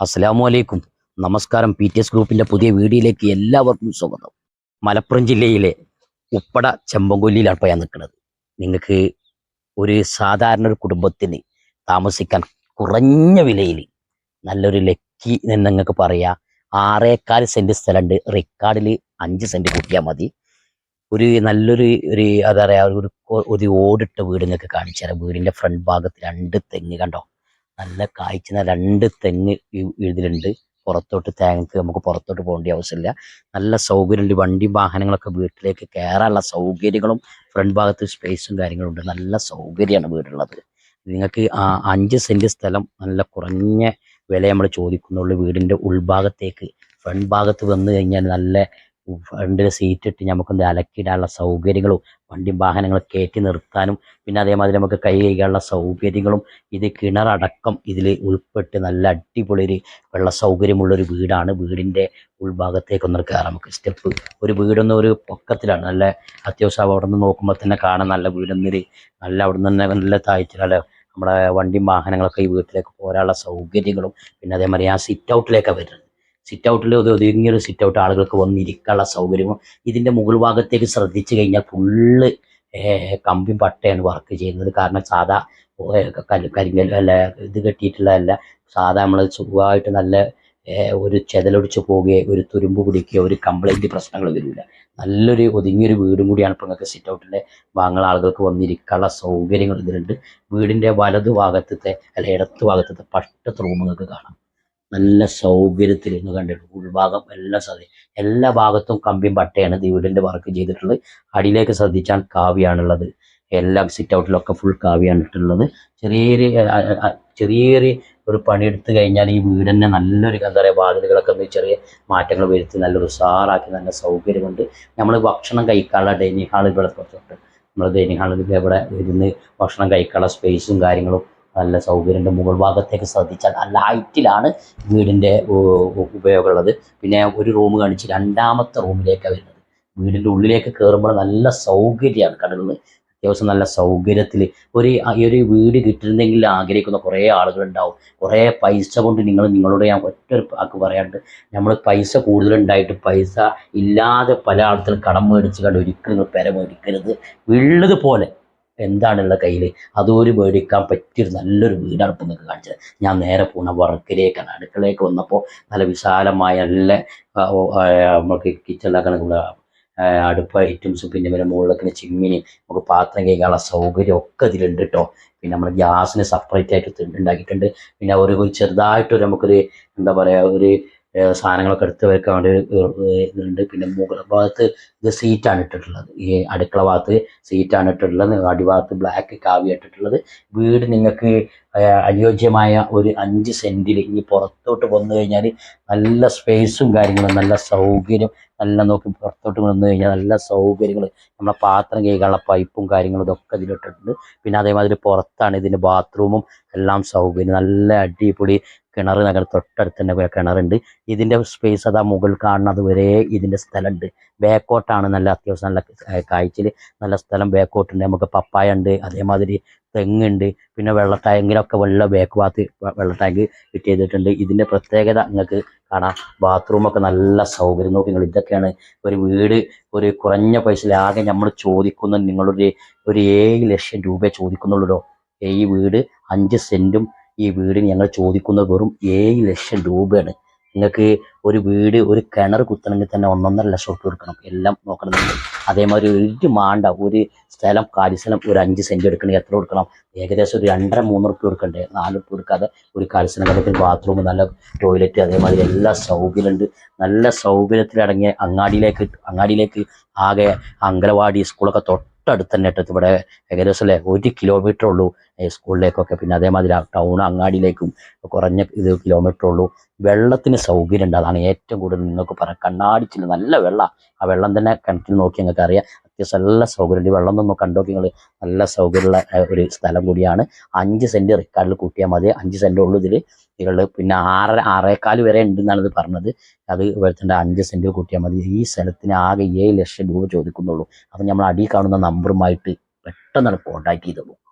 അസ്സലാമു അലൈക്കും. നമസ്കാരം. പി ടി എസ് ഗ്രൂപ്പിന്റെ പുതിയ വീഡിയോയിലേക്ക് എല്ലാവർക്കും സ്വാഗതം. മലപ്പുറം ജില്ലയിലെ ഉപ്പട ചെമ്പങ്കൊല്ലിയിലാണ് ഇപ്പോൾ ഞാൻ നിൽക്കുന്നത്. നിങ്ങൾക്ക് ഒരു സാധാരണ ഒരു കുടുംബത്തിന് താമസിക്കാൻ കുറഞ്ഞ വിലയിൽ നല്ലൊരു ലക്കി എന്ന് നിങ്ങൾക്ക് പറയാം. ആറേക്കാൽ സെന്റ് സ്ഥലമുണ്ട്. റെക്കാർഡിൽ അഞ്ച് സെന്റ് കൂട്ടിയാൽ മതി. ഒരു നല്ലൊരു ഒരു എന്താ പറയുക ഒരു ഒരു ഓടിട്ട വീട് നിങ്ങൾക്ക് കാണിച്ചു തരാം വീടിന്റെ ഫ്രണ്ട് ഭാഗത്ത് രണ്ട് തെങ്ങ് കണ്ടോ? നല്ല കായ്ക്കുന്ന രണ്ട് തെങ്ങ് ഇതിലുണ്ട് പുറത്തോട്ട് തേങ്ങക്ക് നമുക്ക് പുറത്തോട്ട് പോകേണ്ട ആവശ്യമില്ല. നല്ല സൗകര്യമുണ്ട്. വണ്ടി വാഹനങ്ങളൊക്കെ വീട്ടിലേക്ക് കയറാനുള്ള സൗകര്യങ്ങളും ഫ്രണ്ട് ഭാഗത്ത് സ്പേസും കാര്യങ്ങളും ഉണ്ട്. നല്ല സൗകര്യമാണ് വീടുള്ളത്. നിങ്ങൾക്ക് അഞ്ച് സെന്റ് സ്ഥലം നല്ല കുറഞ്ഞ വില നമ്മൾ ചോദിക്കുന്നുള്ളൂ. വീടിന്റെ ഉൾഭാഗത്തേക്ക് ഫ്രണ്ട് ഭാഗത്ത് വന്നു കഴിഞ്ഞാൽ നല്ല ഫ്രണ്ടിൽ സീറ്റ് ഇട്ട് നമുക്കൊന്ന് അലക്കിയിടാനുള്ള സൗകര്യങ്ങളും വണ്ടി വാഹനങ്ങൾ കയറ്റി നിർത്താനും പിന്നെ അതേമാതിരി നമുക്ക് കൈ കഴുകാനുള്ള സൗകര്യങ്ങളും ഇത് കിണറടക്കം ഇതിൽ ഉൾപ്പെട്ട് നല്ല അടിപൊളി ഒരു വെള്ള സൗകര്യമുള്ളൊരു വീടാണ്. വീടിന്റെ ഉൾഭാഗത്തേക്ക് ഒന്ന് കയറാം നമുക്ക്. സ്റ്റെപ്പ് ഒരു വീടൊന്നും ഒരു പൊക്കത്തിലാണ്. നല്ല അത്യാവശ്യം അവിടെ നിന്ന് നോക്കുമ്പോൾ തന്നെ കാണാൻ നല്ല വീടൊന്നൊരു നല്ല അവിടെ നിന്ന് തന്നെ നല്ല താഴ്ച നമ്മുടെ വണ്ടിയും വാഹനങ്ങളൊക്കെ ഈ വീട്ടിലേക്ക് പോരാനുള്ള സൗകര്യങ്ങളും പിന്നെ അതേമാതിരി ആ സിറ്റ് ഔട്ടിലേക്കാണ് വരുന്നത്. സിറ്റ് ഔട്ടിൽ ഒരു ഒതുങ്ങിയൊരു സിറ്റ് ഔട്ട് ആളുകൾക്ക് വന്നിരിക്കാനുള്ള സൗകര്യവും ഇതിന്റെ മുകൾ ഭാഗത്തേക്ക് ശ്രദ്ധിച്ചു കഴിഞ്ഞാൽ ഫുള്ള് കമ്പി പട്ടയാണ് വർക്ക് ചെയ്യുന്നത്. കാരണം സാധാ കരിങ്കൽ അല്ല ഇത് കെട്ടിയിട്ടുള്ളതല്ല. സാധാ നമ്മൾ സുഖമായിട്ട് നല്ല ഒരു ചെതലൊടിച്ച് പോവുകയോ ഒരു തുരുമ്പ് പിടിക്കുകയോ ഒരു കംപ്ലൈന്റ് പ്രശ്നങ്ങൾ വരില്ല. നല്ലൊരു ഒതുങ്ങിയൊരു വീടും കൂടിയാണ് ഇപ്പോൾ നിങ്ങൾക്ക് സിറ്റ് ഔട്ടിലെ വാങ്ങുന്ന ആളുകൾക്ക് വന്നിരിക്കാനുള്ള സൗകര്യങ്ങൾ ഇതിലുണ്ട്. വീടിന്റെ വലതു ഭാഗത്തത്തെ അല്ലെ ഇടത്തു ഭാഗത്തത്തെ പട്ടത്ത് റൂം നിങ്ങൾക്ക് കാണാം. നല്ല സൗകര്യത്തിൽ ഇന്ന് കണ്ടിട്ടുണ്ട്. ഉൾഭാഗം എല്ലാം സാധ്യത എല്ലാ ഭാഗത്തും കമ്പിയും പട്ടയാണ് വീടിന്റെ വർക്ക് ചെയ്തിട്ടുള്ളത്. അടിയിലേക്ക് ശ്രദ്ധിച്ചാൽ കാവ്യാണുള്ളത്. എല്ലാ സിറ്റ് ഔട്ടിലൊക്കെ ഫുൾ കാവ്യാണ് ഇട്ടുള്ളത് ചെറിയൊരു ചെറിയ ചെറിയൊരു ഒരു പണിയെടുത്ത് കഴിഞ്ഞാൽ ഈ വീടിനെ നല്ലൊരു എന്താ പറയുക വാതിലുകളൊക്കെ ഒന്ന് ചെറിയ മാറ്റങ്ങൾ വരുത്തി നല്ലൊരു ഉഷാറാക്കി നല്ല സൗകര്യമുണ്ട്. നമ്മൾ ഭക്ഷണം കഴിക്കാനുള്ള ഡൈനിങ് ഹാൾ ഇവിടെ കുറച്ചുണ്ട് നമ്മൾ ഡൈനിങ് ഹാളിൽ ഇവിടെ ഇരുന്ന് ഭക്ഷണം കഴിക്കാനുള്ള സ്പേസും കാര്യങ്ങളും നല്ല സൗകര്യമുണ്ട്. മുകൾ ഭാഗത്തേക്ക് ശ്രദ്ധിച്ചാൽ നല്ല ഹൈറ്റിലാണ് വീടിന്റെ ഉപയോഗമുള്ളത്. പിന്നെ ഒരു റൂം കാണിച്ച് രണ്ടാമത്തെ റൂമിലേക്കാണ് വരുന്നത്. വീടിന്റെ ഉള്ളിലേക്ക് കയറുമ്പോൾ നല്ല സൗകര്യമാണ് കടകളിൽ അത്യാവശ്യം നല്ല സൗകര്യത്തിൽ ഒരു ഈ ഒരു വീട് കിട്ടുന്നെങ്കിൽ ആഗ്രഹിക്കുന്ന കുറേ ആളുകളുണ്ടാവും. കുറേ പൈസ കൊണ്ട് നിങ്ങൾ നിങ്ങളോട് ഞാൻ ഒറ്റ വാക്ക് പറയാണ്ട് നമ്മൾ പൈസ കൂടുതലുണ്ടായിട്ട് പൈസ ഇല്ലാതെ പല ആൾക്കാരും കടം മേടിച്ച് കണ്ട് ഒരിക്കലും നിങ്ങൾ പെര മേടിക്കരുത്. ഉള്ളത് പോലെ എന്താണുള്ള കയ്യിൽ അതൊരു മേടിക്കാൻ പറ്റിയൊരു നല്ലൊരു വീടാണ് നിങ്ങൾക്ക് കാണിച്ചത്. ഞാൻ നേരെ പോകുന്ന വർക്കിലേക്കാണ്. അടുക്കളയിലേക്ക് വന്നപ്പോൾ നല്ല വിശാലമായ നല്ല നമുക്ക് ഓ, ആ, നമുക്ക് കിച്ചണിലാക്കണ അടുപ്പ് ഐറ്റംസും പിന്നെ പിന്നെ മുകളിലൊക്കെ ചിമ്മിനി നമുക്ക് പാത്രം കഴിക്കാനുള്ള സൗകര്യം ഒക്കെ ഇതിലുണ്ട് കേട്ടോ പിന്നെ നമ്മൾ ഗ്യാസിന് സെപ്പറേറ്റ് ആയിട്ട് ഉണ്ടാക്കിയിട്ടുണ്ട്. പിന്നെ ഒരു ചെറുതായിട്ടൊരു നമുക്കൊരു എന്താ പറയുക ഒരു സാധനങ്ങളൊക്കെ എടുത്ത് വെക്കാൻ വേണ്ടി ഇതുണ്ട്. പിന്നെ മുകൾ ഭാഗത്ത് ഇത് സീറ്റാണ് ഇട്ടിട്ടുള്ളത്. ഈ അടുക്കള ഭാഗത്ത് സീറ്റാണ് ഇട്ടിട്ടുള്ളത്. അടിഭാഗത്ത് ബ്ലാക്ക് കാവി ഇട്ടിട്ടുള്ളത്. വീട് നിങ്ങൾക്ക് അനുയോജ്യമായ ഒരു അഞ്ച് സെന്റിൽ ഇനി പുറത്തോട്ട് വന്നു കഴിഞ്ഞാൽ നല്ല സ്പേസും കാര്യങ്ങളും നല്ല സൗകര്യം നല്ല നോക്കി പുറത്തോട്ട് വന്നു കഴിഞ്ഞാൽ നല്ല സൗകര്യങ്ങൾ നമ്മളെ പാത്രം കഴുകാനുള്ള പൈപ്പും കാര്യങ്ങളും ഇതൊക്കെ ഇതിലിട്ടിട്ടുണ്ട് പിന്നെ അതേമാതിരി പുറത്താണ് ഇതിന്റെ ബാത്റൂമും എല്ലാം സൗകര്യം. നല്ല അടിപൊളി കിണർ നഗർ തൊട്ടടുത്ത് തന്നെ കിണറുണ്ട്. ഇതിന്റെ സ്പേസ് അതാ മുകളിൽ കാണുന്നത് വരെ ഇതിന്റെ സ്ഥലമുണ്ട്. ബാക്കോട്ടാണ് നല്ല അത്യാവശ്യം നല്ല കാഴ്ചയിൽ നല്ല സ്ഥലം. ബാക്കോട്ടുണ്ട് നമുക്ക് പപ്പായ ഉണ്ട്. അതേമാതിരി തെങ്ങുണ്ട്. പിന്നെ വെള്ള ടാങ്കിലൊക്കെ വെള്ള ബാക്ക് ഭാഗത്ത് വെള്ള ടാങ്ക് ഫിറ്റ് ചെയ്തിട്ടുണ്ട് ഇതിന്റെ പ്രത്യേകത നിങ്ങൾക്ക് കാണാം. ബാത്റൂമൊക്കെ നല്ല സൗകര്യം. നോക്കി നിങ്ങൾ ഇതൊക്കെയാണ് ഒരു വീട് ഒരു കുറഞ്ഞ പൈസയിൽ ആകെ നമ്മൾ ചോദിക്കുന്ന നിങ്ങളൊരു ഒരു ഏഴ് ലക്ഷം രൂപ ചോദിക്കുന്നുള്ളൂ ഈ വീട് അഞ്ച് സെന്റും ഈ വീടിന് ഞങ്ങൾ ചോദിക്കുന്നത് വെറും ഏഴ് ലക്ഷം രൂപയാണ്. നിങ്ങൾക്ക് ഒരു വീട് ഒരു കിണർ കുത്തണമെങ്കിൽ തന്നെ ഒന്നൊന്നര ലക്ഷം റുപ്യ കൊടുക്കണം. എല്ലാം നോക്കണമെന്നുണ്ട്. അതേമാതിരി ഒരു മാണ്ട ഒരു സ്ഥലം കാലിസ്ഥലം ഒരു അഞ്ച് സെന്റ് എടുക്കണമെങ്കിൽ എത്ര കൊടുക്കണം? ഏകദേശം ഒരു രണ്ടര മൂന്ന് റുപ്യ കൊടുക്കണ്ടേ? നാല് കൊടുക്കാതെ ഒരു കാലിസ്ഥലം കണ്ടെങ്കിൽ ബാത്റൂം നല്ല ടോയ്ലറ്റ് അതേമാതിരി എല്ലാ സൗകര്യമുണ്ട് നല്ല സൗകര്യത്തിലടങ്ങിയ അങ്ങാടിയിലേക്ക് അങ്ങാടിയിലേക്ക് ആകെ അങ്കലവാടി സ്കൂളൊക്കെ തൊട്ടടുത്ത് തന്നെ ഇട്ടത് ഇവിടെ ഏകദേശം അല്ലേ ഒരു കിലോമീറ്റർ ഉള്ളൂ സ്കൂളിലേക്കൊക്കെ. പിന്നെ അതേമാതിരി ടൗൺ അങ്ങാടിയിലേക്കും കുറഞ്ഞ ഇത് കിലോമീറ്റർ ഉള്ളൂ. വെള്ളത്തിന് സൗകര്യം ഉണ്ട് അതാണ് ഏറ്റവും കൂടുതൽ നിങ്ങൾക്ക് പറയാം കണ്ണാടിച്ചില്ല നല്ല വെള്ളം. ആ വെള്ളം തന്നെ കിണറ്റിൽ നോക്കി നിങ്ങൾക്ക് അറിയാം അത്യാവശ്യം നല്ല സൗകര്യമുണ്ട്. വെള്ളം ഒന്നും കണ്ടോക്കി നിങ്ങൾ നല്ല സൗകര്യമുള്ള ഒരു സ്ഥലം കൂടിയാണ്. അഞ്ച് സെന്റ് റിക്കാർഡിൽ കൂട്ടിയാൽ മതി. അഞ്ച് സെന്റ് ഉള്ളൂ ഇതിൽ ഇതിൽ പിന്നെ ആറര ആറേക്കാൽ വരെ ഉണ്ടെന്നാണ് ഇത് പറഞ്ഞത്. അത് വരുത്തേണ്ട അഞ്ച് സെന്റ് കൂട്ടിയാൽ മതി. ഈ സ്ഥലത്തിന് ആകെ ഏഴ് ലക്ഷം രൂപ ചോദിക്കുന്നുള്ളൂ. അപ്പം നമ്മൾ അടിയിൽ കാണുന്ന നമ്പറുമായിട്ട് പെട്ടെന്നാണ് കോൺടാക്ട് ചെയ്തോളൂ